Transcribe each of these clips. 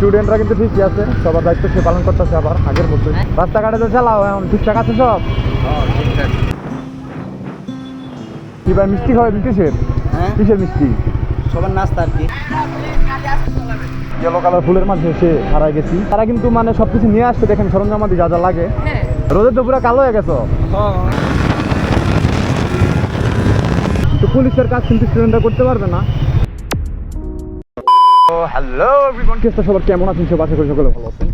স্টুডেন্টরা কিন্তু ঠিকই আছে সবার দায়িত্ব সে পালন করতেছে আবার আগের মতোই। রাস্তাঘাটে তো চালাও এখন ঠিকঠাক আছে সব? কি ভাই মিষ্টি খাওয়াই কিসের? হ্যাঁ? কিসের মিষ্টি? সবার নাস্তা আর কি। ইয়েলো কালার ফুলের মাঝে এসে হারাই গেছি। তারা কিন্তু মানে সবকিছু নিয়ে আসছে দেখেন সরঞ্জামাদি যা যা লাগে। রোদের তো পুরো কালো হয়ে গেছো? তো পুলিশের কাজ কিন্তু স্টুডেন্টরা করতে পারবে না। হ্যালো এভরিওয়ান কেসটা সবার কেমন আছেন সব? আশা করি সকলে ভালো আছেন।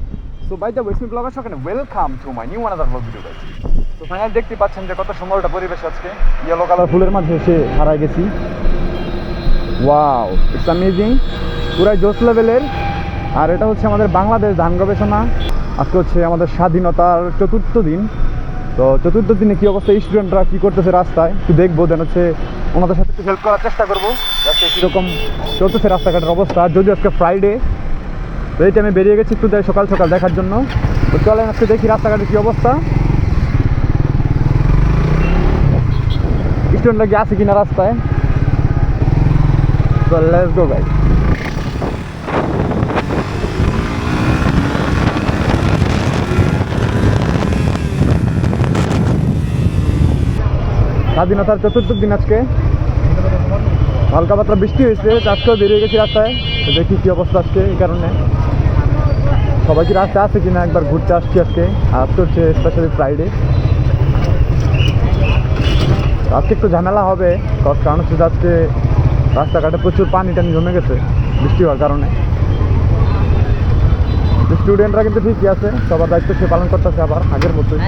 So by the west blogger সকালে welcome to my new another blog video guys তো ফাইনাল দেখতে পাচ্ছেন যে কত সুন্দর একটা পরিবেশ আজকে। ইয়েলো কালার ফুলের মাঝে এসে হারাই গেছি। ওয়াও ইটস অ্যামেজিং পুরাই জোস লেভেলের আর এটা হচ্ছে আমাদের বাংলাদেশ ধান গবেষণা। আজকে হচ্ছে আমাদের স্বাধীনতার চতুর্থ দিন। তো চতুর্থ দিনে কি অবস্থা? স্টুডেন্টরা কি করতেছে রাস্তায়? একটু দেখব, দেন হচ্ছে ওনাদের সাথে একটু হেল্প করার চেষ্টা করব। কীরকম চলতেছে রাস্তাঘাটের অবস্থা। যদিও আজকে ফ্রাইডে তো এই টাইমে বেরিয়ে গেছি একটু সকাল সকাল দেখার জন্য। তো চলেন আজকে দেখি রাস্তাঘাটের কী অবস্থা। স্টুডেন্টরা কি আছে কিনা রাস্তায়? তো let's go, guys. স্বাধীনতার চতুর্থ দিন আজকে। হালকা পাতলা বৃষ্টি হয়েছে আজকেও বেরিয়ে গেছি রাস্তায়। তো দেখি কি অবস্থা আজকে এই কারণে। সবাই কি রাস্তায় আছে কিনা? একবার ঘুরতে আসছি আজকে। আর আজকে হচ্ছে স্পেশালি ফ্রাইডে আজকে একটু ঝামেলা হবে কারণ- কারণ হচ্ছে আজকে রাস্তাঘাটে প্রচুর পানি টানি জমে গেছে বৃষ্টি হওয়ার কারণে। স্টুডেন্টরা কিন্তু ঠিকই আছে সবার দায়িত্ব সে পালন করতেছে আবার আগের মতোই।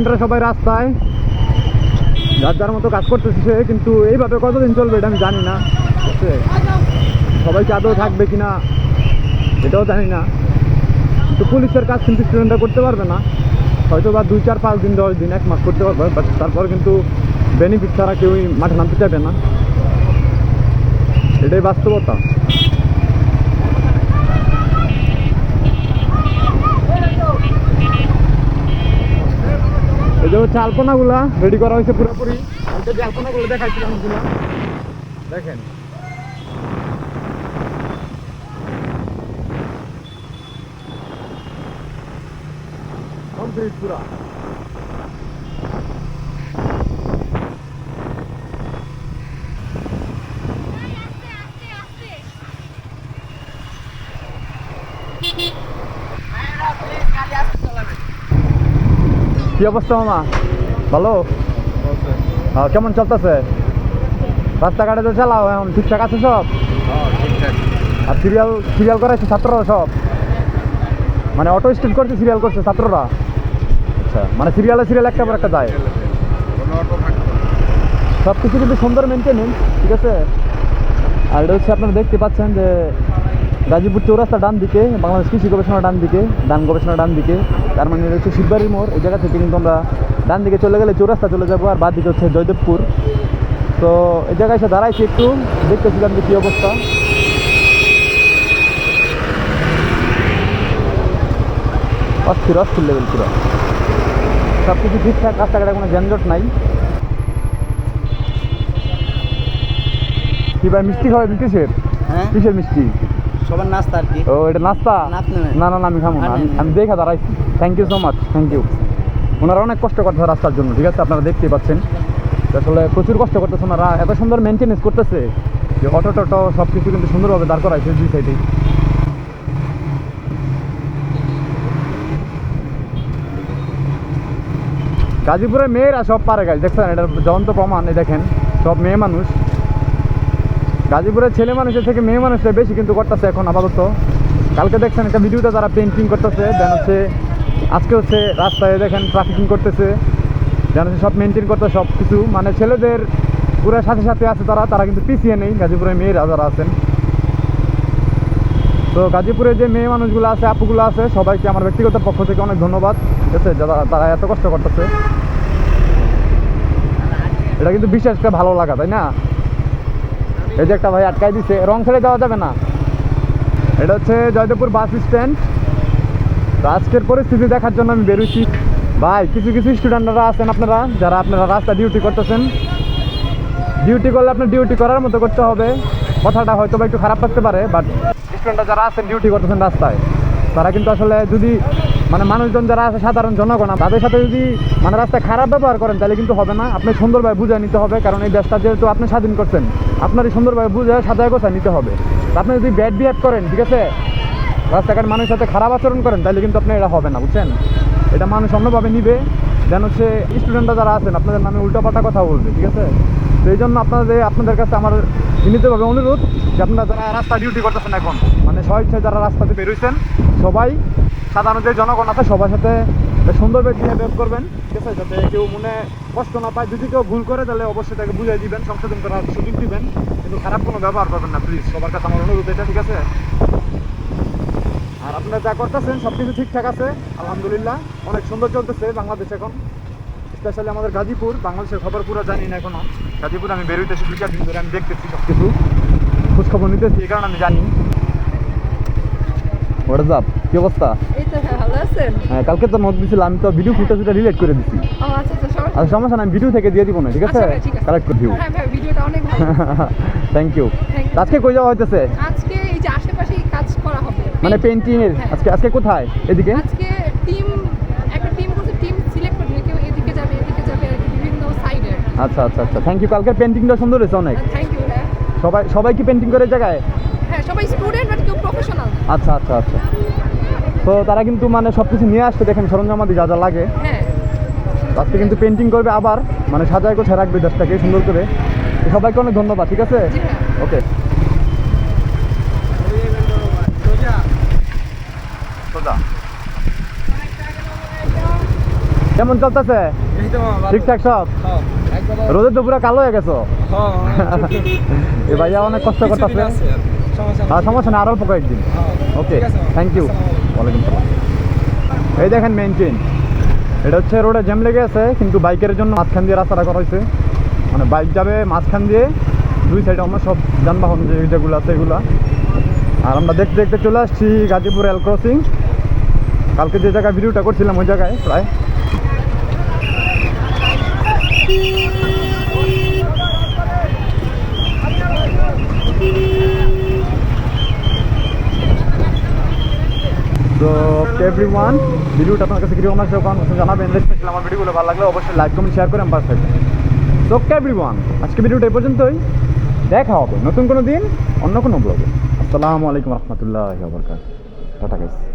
স্টুডেন্টরা সবাই রাস্তায়। যার যার মতো কাজ করতেছে সে, কিন্তু এইভাবে কতদিন চলবে এটা আমি জানি না। সবাই কি আদৌ থাকবে কিনা, এটাও জানি না। তো পুলিশের কাজ কিন্তু স্টুডেন্টরা করতে পারবে না। হয়তো বা দুই, চার, পাঁচ দিন, দশ দিন, এক মাস করতে পারবে বাট তারপর কিন্তু বেনিফিট ছাড়া কেউই মাঠে নামতে চাইবে না। এটাই বাস্তবতা। যে হচ্ছে আলপনাগুলা রেডি করা হয়েছে পুরোপুরি। ওইটা যে আলপনাগুলো দেখাচ্ছিলাম দেখেন। কমপ্লিট পুরা। কি অবস্থা মামা? ভালো? কেমন চলতেছে? রাস্তাঘাটে তো চালাও এখন, ঠিকঠাক আছে সব? আর সিরিয়াল সিরিয়াল করাইছে ছাত্ররা সব? মানে অটো স্ট্যান্ড করছে সিরিয়াল করছে ছাত্ররা? আচ্ছা মানে সিরিয়ালে সিরিয়াল একটা পর একটা যায়? সব কিছু কিন্তু সুন্দর মেনটেনেন্স ঠিক আছে? আর এটা হচ্ছে আপনারা দেখতে পাচ্ছেন যে গাজীপুর চৌরাস্তা ডান দিকে বাংলাদেশ কৃষি গবেষণা ডান দিকে ধান গবেষণা ডান দিকে তার মানে হচ্ছে শিববাড়ির মোড় এই জায়গা থেকে কিন্তু আমরা ডান দিকে চলে গেলে চৌরাস্তা চলে যাব আর বাদ দিকে হচ্ছে জয়দেবপুর। তো এই জায়গায় এসে দাঁড়াইছি একটু দেখতেছিলাম যে কী অবস্থা। অস্থির অস্থির লেভেল পুরো। সব কিছু ঠিকঠাক রাস্তাঘাটে কোনো যানজট নাই। কি ভাই মিষ্টি খাওয়াই কিসের হ্যাঁ। কিসের মিষ্টি? সবার নাস্তা আর কি। ও এটা নাস্তা? না, না আমি খাব না। আমি-। আমি দাঁড়াইছি। Thank you so much thank you ওনারা অনেক কষ্ট করছে রাস্তার জন্য ঠিক আছে? আপনারা দেখতেই পাচ্ছেন। আসলে প্রচুর কষ্ট করতেছে ওনারা। এত সুন্দর মেনটেনেন্স করতেছে যে অটো টটো সব কিছু কিন্তু সুন্দরভাবে দাঁড় করাইছে দুই সাইডেই গাজীপুরের মেয়েরা সব পারে গাছ দেখছেন? এটা জ্বলন্ত প্রমাণ এই দেখেন। সব মেয়ে মানুষ। গাজীপুরের ছেলে মানুষের থেকে মেয়ে মানুষরা বেশি কিন্তু করতেছে এখন আপাতত। কালকে দেখছেন একটা ভিডিওতে তারা পেন্টিং করতেছে দেন হচ্ছে আজকে হচ্ছে রাস্তায় দেখেন ট্রাফিকিং করতেছে হচ্ছে সব মেনটেন করতে, সব কিছু। মানে ছেলেদের পুরো সাথে সাথে আছে তারা তারা কিন্তু পিছিয়ে নেই, গাজীপুরের মেয়েরা যারা আছেন। তো গাজীপুরে যে মেয়ে মানুষগুলো আছে, আপুগুলো আছে, সবাইকে আমার ব্যক্তিগত পক্ষ থেকে অনেক ধন্যবাদ। ঠিক আছে, যারা, তারা এত কষ্ট করতেছে। এটা কিন্তু বিশেষ একটা ভালো লাগা, তাই না? এই যে একটা ভাই আটকাই দিছে, রং ছেড়ে যাওয়া যাবে না। এটা হচ্ছে জয়দেবপুর বাস স্ট্যান্ড। আজকের পরিস্থিতি দেখার জন্য আমি বেরোচ্ছি ভাই, কিছু কিছু স্টুডেন্টরা আছেন আপনারা? যারা আপনারা রাস্তা ডিউটি করতেছেন। ডিউটি করলে আপনার ডিউটি করার মতো করতে হবে। কথাটা হয়তো বা একটু খারাপ লাগতে পারে বাট স্টুডেন্টরা যারা আছেন ডিউটি করতেছেন রাস্তায়, তারা কিন্তু আসলে যদি মানে মানুষজন যারা আছে, সাধারণ জনগণ, তাদের সাথে যদি মানে রাস্তায় খারাপ ব্যবহার করেন, তাহলে কিন্তু হবে না। আপনি সুন্দরভাবে বুঝে নিতে হবে, কারণ এই দেশটা যেহেতু আপনি স্বাধীন করছেন, আপনারই সুন্দরভাবে বুঝে সাজায় গোছায় নিতে হবে। আপনি যদি ব্যাড বিহেভ করেন, ঠিক আছে? রাস্তাঘাট মানুষের সাথে খারাপ আচরণ করেন, তাহলে কিন্তু আপনার এটা হবে না, বুঝছেন? এটা মানুষ অন্যভাবে নিবে। যেন হচ্ছে স্টুডেন্টরা যারা আছেন, আপনাদের নামে উল্টোপাল্টা কথা বলবে, ঠিক আছে? তো এই জন্য আপনাদের আপনাদের কাছে আমার বিনীতভাবে অনুরোধ যে আপনারা যারা রাস্তা ডিউটি করতেছেন এখন মানে স্বেচ্ছায় যারা রাস্তাতে বেরোইছেন সবাই সাধারণ যে জনগণ আছে, সবার সাথে সুন্দরভাবে বিহেভ করবেন, ঠিক আছে? যাতে কেউ মনে কষ্ট না পায়। যদি কেউ ভুল করে, তাহলে অবশ্যই তাকে বুঝিয়ে দিবেন, সংশোধন করার সুযোগ দিবেন। কিন্তু খারাপ কোনো ব্যবহার করবেন না প্লিজ সবার কাছে আমার অনুরোধ এটা, ঠিক আছে? আর আপনারা যা করতেছেন সব কিছু ঠিকঠাক আছে, আলহামদুলিল্লাহ। অনেক সুন্দর চলতেছে বাংলাদেশ এখন। স্পেশালি আমাদের গাজীপুর। বাংলাদেশের খবর পুরো জানি না এখনও। গাজীপুর আমি বেরোইতেছি দুই চার দিন ধরে আমি দেখতেছি সব কিছু খোঁজখবর নিতেছি, এই কারণে আমি জানি। কি অবস্থা? হ্যাঁ হ্যাঁ কালকে তো নোট দিছিলাম আমি তো ভিডিও রিলেট করে দিছি। আচ্ছা আচ্ছা সমস্যা না আমি ভিডিও থেকে দিয়ে দিব না ঠিক আছে। কালেক্ট করে দিব থ্যাংক ইউ. আজকে কই যাওয়া হইতেছে? আজকে এই যে আশেপাশেই কাজ করা হবে। মানে পেন্টিং এর? হ্যাঁ। আজকে আজকে কোথায়? এদিকে? আজকে টিম একটা টিম করছে টিম সিলেক্ট করবে কেউ এদিকে যাবে এদিকে যাবে বিভিন্ন সাইডে আচ্ছা আচ্ছা আচ্ছা থ্যাংক ইউ কালকের পেন্টিংটা সুন্দর হয়েছে অনেক। থ্যাংক ইউ সবাই সবাই কি পেন্টিং করে জায়গায়? হ্যাঁ সবাই স্টুডেন্ট আচ্ছা আচ্ছা আচ্ছা। তো তারা কিন্তু মানে সব কিছু নিয়ে আসছে দেখেন সরঞ্জাম সরঞ্জামাদি যা যা লাগে। হ্যাঁ। আজকে কিন্তু পেন্টিং করবে আবার মানে সাজায় গোছায় রাখবে দেশটাকে সুন্দর করে। সবাইকে অনেক ধন্যবাদ ঠিক আছে? হ্যাঁ। ওকে। কেমন চলতেছে? ঠিকঠাক সব? রোদের দুপুরে কালো হয়ে গেছো। এ ভাইয়া অনেক কষ্ট করতেছে। আর সমস্যা না আর অল্প কয়েকদিন। ওকে থ্যাংক ইউ ওয়ালাইকুম সালাম। এই দেখেন মেইন চেইন এটা হচ্ছে রোডে জ্যাম লেগে আছে কিন্তু বাইকের জন্য মাঝখান দিয়ে রাস্তাটা করা হয়েছে। মানে বাইক যাবে মাঝখান দিয়ে দুই সাইডে আমরা সব যানবাহন যেগুলো আছে এগুলো। আর আমরা দেখতে দেখতে চলে আসছি গাজীপুর এল ক্রসিং কালকে যে জায়গায় ভিডিওটা করছিলাম ওই জায়গায় প্রায়। তো এভরি ওয়ান ভিডিওটা আপনার কাছে কীরকম লাগছে ওখানে জানাবেন। আমার ভিডিওগুলো ভালো লাগলে অবশ্যই লাইক কমেন্ট শেয়ার করে আমার পাশে থাকবেন তো এভরি ওয়ান আজকে ভিডিওটা এই পর্যন্তই। দেখা হবে নতুন কোনো দিন, অন্য কোনো ব্লগে আসসালামু আলাইকুম রহমতুল্লাহ বরকাত টাটা গাইস